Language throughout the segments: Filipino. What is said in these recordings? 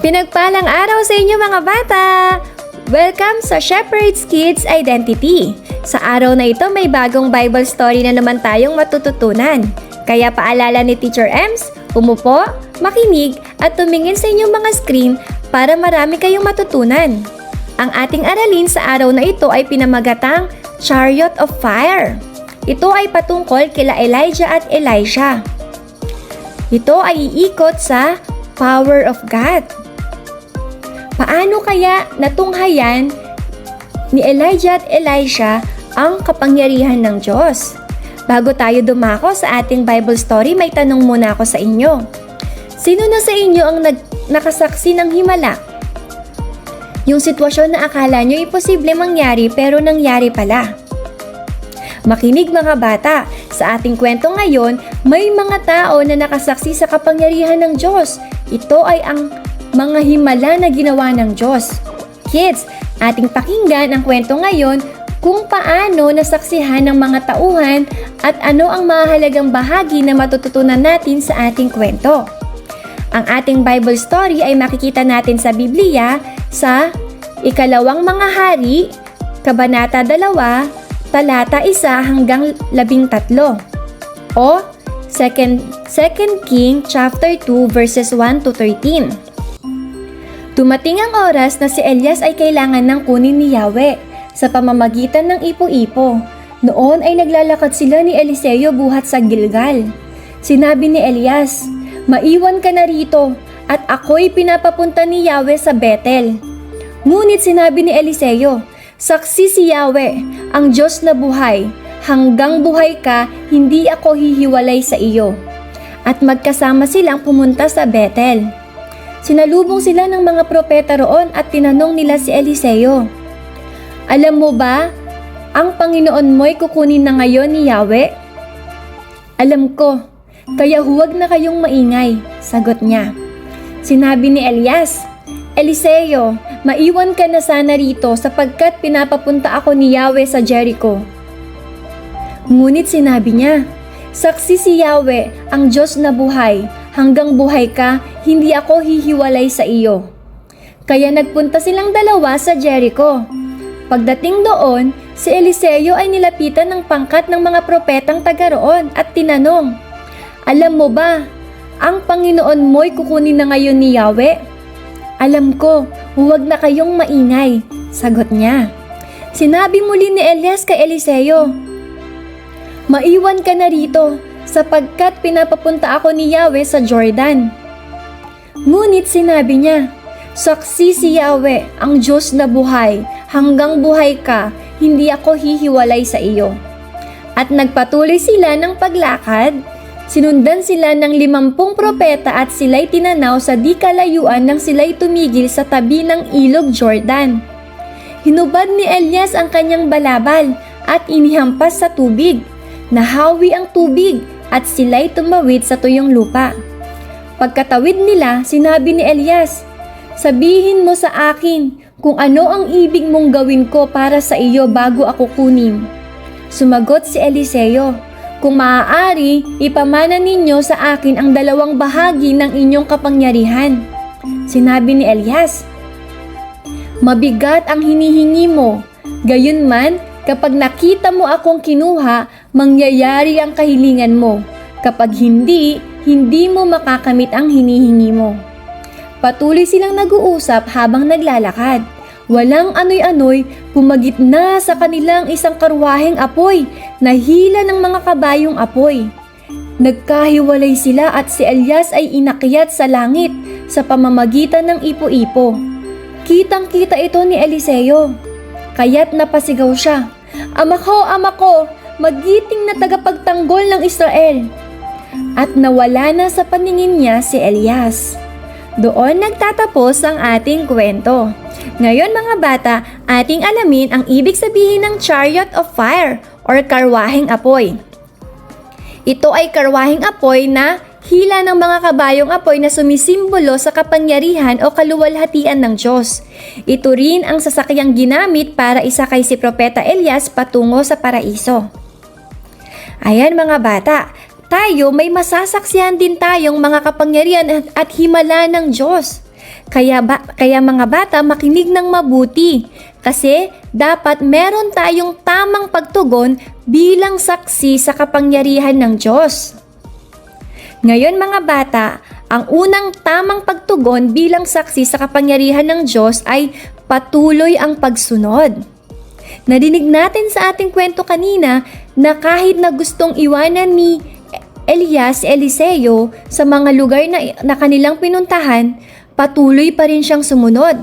Pinagpalang araw sa inyo mga bata! Welcome sa Shepherd's Kids Identity. Sa araw na ito may bagong Bible story na naman tayong matututunan. Kaya paalala ni Teacher Ems, umupo, makinig at tumingin sa inyong mga screen para marami kayong matutunan. Ang ating aralin sa araw na ito ay pinamagatang Chariot of Fire. Ito ay patungkol kila Elijah at Elisha. Ito ay iikot sa power of God. Paano kaya natunghayan ni Elijah at Elisha ang kapangyarihan ng Diyos? Bago tayo dumako sa ating Bible story, may tanong muna ako sa inyo. Sino na sa inyo ang nag nakasaksi ng himala? Yung sitwasyon na akala nyo imposible mangyari pero nangyari pala. Makinig mga bata, sa ating kwento ngayon, may mga tao na nakasaksi sa kapangyarihan ng Diyos. Ito ay ang mga himala na ginawa ng Diyos. Kids, ating pakinggan ang kwento ngayon kung paano nasaksihan ng mga tauhan at ano ang mahalagang bahagi na matututunan natin sa ating kwento. Ang ating Bible story ay makikita natin sa Biblia sa Ikalawang Mga Hari, Kabanata 2, talata 1 hanggang 13 o 2 2 King chapter 2 verses 1 to 13. Dumating ang oras na si Elias ay kailangan ng kunin ni Yahweh sa pamamagitan ng ipo-ipo. Noon ay naglalakad sila ni Eliseo buhat sa Gilgal. Sinabi ni Elias, Maiwan ka na rito at ako'y pinapapunta ni Yahweh sa Bethel. Ngunit sinabi ni Eliseo, Saksi si Yahweh, ang Diyos na buhay. Hanggang buhay ka, hindi ako hihiwalay sa iyo. At magkasama silang pumunta sa Bethel. Sinalubong sila ng mga propeta roon at tinanong nila si Eliseo, Alam mo ba, ang Panginoon mo'y kukunin na ngayon ni Yahweh? Alam ko, kaya huwag na kayong maingay, sagot niya. Sinabi ni Elias, Eliseo, maiwan ka na sana rito sapagkat pinapapunta ako ni Yahweh sa Jericho. Ngunit sinabi niya, Saksi si Yahweh, ang Diyos na buhay, hanggang buhay ka, hindi ako hihiwalay sa iyo. Kaya nagpunta silang dalawa sa Jericho. Pagdating doon, si Eliseo ay nilapitan ng pangkat ng mga propetang taga roon at tinanong, Alam mo ba, ang Panginoon mo'y kukunin na ngayon ni Yahweh? Alam ko, huwag na kayong maingay, sagot niya. Sinabi muli ni Elias kay Eliseo, Maiwan ka na rito, sapagkat pinapapunta ako ni Yahweh sa Jordan. Ngunit sinabi niya, Saksi si Yahweh, ang Diyos na buhay, hanggang buhay ka, hindi ako hihiwalay sa iyo. At nagpatuloy sila ng paglakad, sinundan sila ng limampung propeta at sila'y tinanaw sa di kalayuan nang sila'y tumigil sa tabi ng ilog Jordan. Hinubad ni Elias ang kanyang balabal at inihampas sa tubig. Nahawi ang tubig at sila'y tumawid sa tuyong lupa. Pagkatawid nila, sinabi ni Elias, Sabihin mo sa akin kung ano ang ibig mong gawin ko para sa iyo bago ako kunin. Sumagot si Eliseo, Kung maaari, ipamana ninyo sa akin ang dalawang bahagi ng inyong kapangyarihan. Sinabi ni Elias, Mabigat ang hinihingi mo, gayunman kapag nakita mo akong kinuha, mangyayari ang kahilingan mo. Kapag hindi, hindi mo makakamit ang hinihingi mo. Patuloy silang nag-uusap habang naglalakad. Walang anoy-anoy, pumagit na sa kanilang isang karwaheng apoy, nahila ng mga kabayong apoy. Nagkahiwalay sila at si Elias ay inakyat sa langit sa pamamagitan ng ipo-ipo. Kitang-kita ito ni Eliseo. Kaya't napasigaw siya, Ama ko, ama ko, magiting na tagapagtanggol ng Israel. At nawala na sa paningin niya si Elias. Doon nagtatapos ang ating kwento. Ngayon mga bata, ating alamin ang ibig sabihin ng chariot of fire or karwaheng apoy. Ito ay karwaheng apoy na hila ng mga kabayong apoy na sumisimbolo sa kapangyarihan o kaluwalhatian ng Diyos. Ito rin ang sasakyang ginamit para isakay si Propeta Elias patungo sa paraiso. Ayan mga bata, tayo may masasaksihan din tayong mga kapangyarihan at, at himala ng Diyos. Kaya, ba, kaya mga bata, makinig ng mabuti. Kasi dapat meron tayong tamang pagtugon bilang saksi sa kapangyarihan ng Diyos. Ngayon mga bata, ang unang tamang pagtugon bilang saksi sa kapangyarihan ng Diyos ay patuloy ang pagsunod. Narinig natin sa ating kwento kanina na kahit na gustong iwanan ni Elias Eliseo sa mga lugar na, na kanilang pinuntahan, patuloy pa rin siyang sumunod.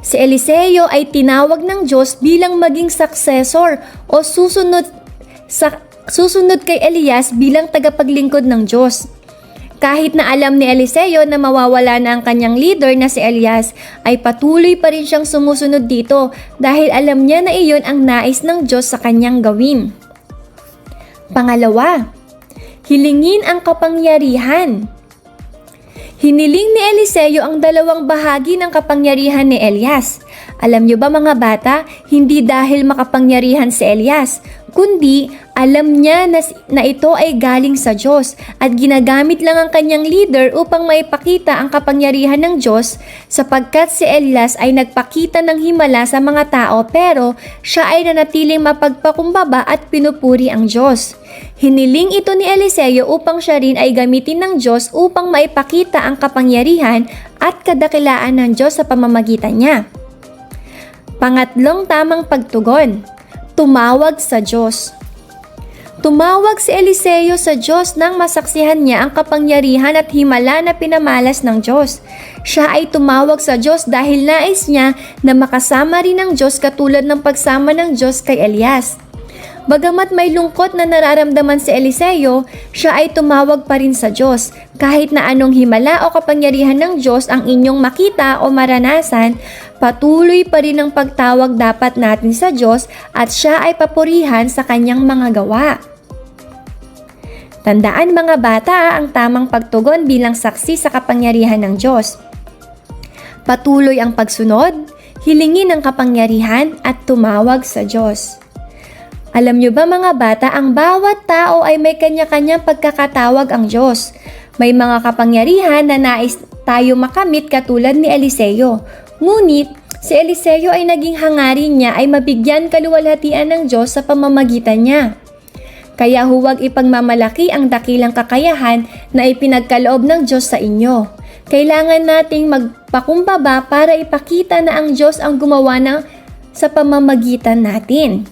Si Eliseo ay tinawag ng Diyos bilang maging successor o susunod sa susunod kay Elias bilang tagapaglingkod ng Diyos. Kahit na alam ni Eliseo na mawawala na ang kanyang leader na si Elias, ay patuloy pa rin siyang sumusunod dito dahil alam niya na iyon ang nais ng Diyos sa kanyang gawin. Pangalawa, hilingin ang kapangyarihan. Hiniling ni Eliseo ang dalawang bahagi ng kapangyarihan ni Elias. Alam niyo ba mga bata, hindi dahil makapangyarihan si Elias, kundi alam niya na, na ito ay galing sa Diyos at ginagamit lang ang kanyang leader upang maipakita ang kapangyarihan ng Diyos sapagkat si Elias ay nagpakita ng himala sa mga tao pero siya ay nanatiling mapagpakumbaba at pinupuri ang Diyos. Hiniling ito ni Eliseo upang siya rin ay gamitin ng Diyos upang maipakita ang kapangyarihan at kadakilaan ng Diyos sa pamamagitan niya. Pangatlong tamang pagtugon, tumawag sa Diyos. Tumawag si Eliseo sa Diyos nang masaksihan niya ang kapangyarihan at himala na pinamalas ng Diyos. Siya ay tumawag sa Diyos dahil nais niya na makasama rin ng Diyos katulad ng pagsama ng Diyos kay Elias. Bagamat may lungkot na nararamdaman si Eliseo, siya ay tumawag pa rin sa Diyos. Kahit na anong himala o kapangyarihan ng Diyos ang inyong makita o maranasan, patuloy pa rin ang pagtawag dapat natin sa Diyos at siya ay papurihan sa kanyang mga gawa. Tandaan mga bata ang tamang pagtugon bilang saksi sa kapangyarihan ng Diyos. Patuloy ang pagsunod, hilingin ang kapangyarihan at tumawag sa Diyos. Alam nyo ba mga bata, ang bawat tao ay may kanya-kanyang pagkakatawag ang Diyos. May mga kapangyarihan na nais tayo makamit katulad ni Eliseo. Ngunit, si Eliseo ay naging hangarin niya ay mabigyan kaluwalhatian ng Diyos sa pamamagitan niya. Kaya huwag ipagmamalaki ang dakilang kakayahan na ipinagkaloob ng Diyos sa inyo. Kailangan nating magpakumbaba para ipakita na ang Diyos ang gumawa ng sa pamamagitan natin.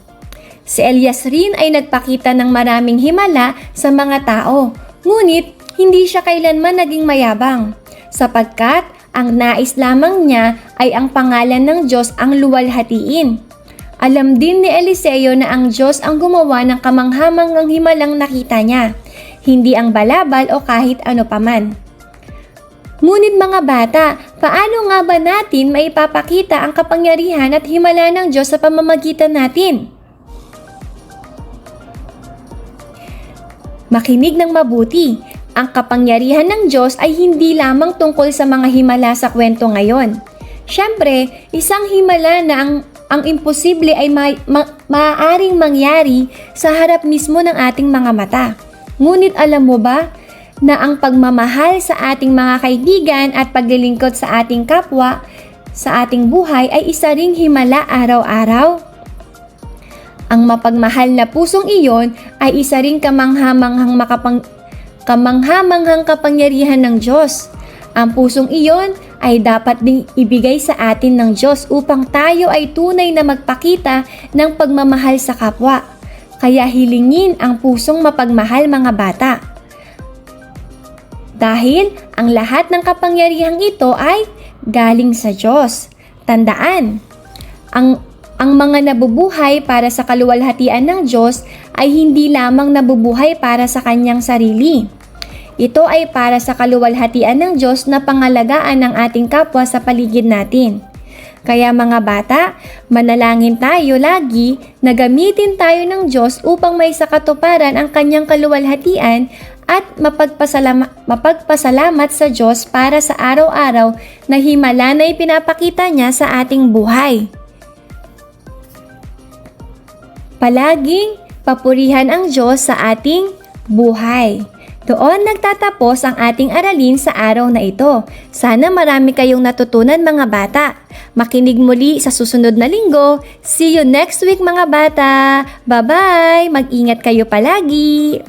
Si Elias rin ay nagpakita ng maraming himala sa mga tao, ngunit hindi siya kailanman naging mayabang, sapagkat ang nais lamang niya ay ang pangalan ng Diyos ang luwalhatiin. Alam din ni Eliseo na ang Diyos ang gumawa ng kamanghamangang himalang nakita niya, hindi ang balabal o kahit ano paman. Ngunit mga bata, paano nga ba natin maipapakita ang kapangyarihan at himala ng Diyos sa pamamagitan natin? Makinig ng mabuti. Ang kapangyarihan ng Diyos ay hindi lamang tungkol sa mga himala sa kwento ngayon. Siyempre, isang himala na ang, ang imposible ay ma- ma- maaaring mangyari sa harap mismo ng ating mga mata. Ngunit alam mo ba na ang pagmamahal sa ating mga kaibigan at paglilingkod sa ating kapwa sa ating buhay ay isa ring himala araw-araw? Ang mapagmahal na pusong iyon ay isa ring kamanghamanghang makapang kamanghamanghang kapangyarihan ng Diyos. Ang pusong iyon ay dapat ding ibigay sa atin ng Diyos upang tayo ay tunay na magpakita ng pagmamahal sa kapwa. Kaya hilingin ang pusong mapagmahal mga bata. Dahil ang lahat ng kapangyarihang ito ay galing sa Diyos. Tandaan, ang ang mga nabubuhay para sa kaluwalhatian ng Diyos ay hindi lamang nabubuhay para sa kanyang sarili. Ito ay para sa kaluwalhatian ng Diyos na pangalagaan ng ating kapwa sa paligid natin. Kaya mga bata, manalangin tayo lagi na gamitin tayo ng Diyos upang may sakatuparan ang kanyang kaluwalhatian at mapagpasalama, mapagpasalamat sa Diyos para sa araw-araw na himala na ipinapakita niya sa ating buhay. Palaging papurihan ang Diyos sa ating buhay. Doon nagtatapos ang ating aralin sa araw na ito. Sana marami kayong natutunan mga bata. Makinig muli sa susunod na linggo. See you next week mga bata. Bye-bye! Mag-ingat kayo palagi!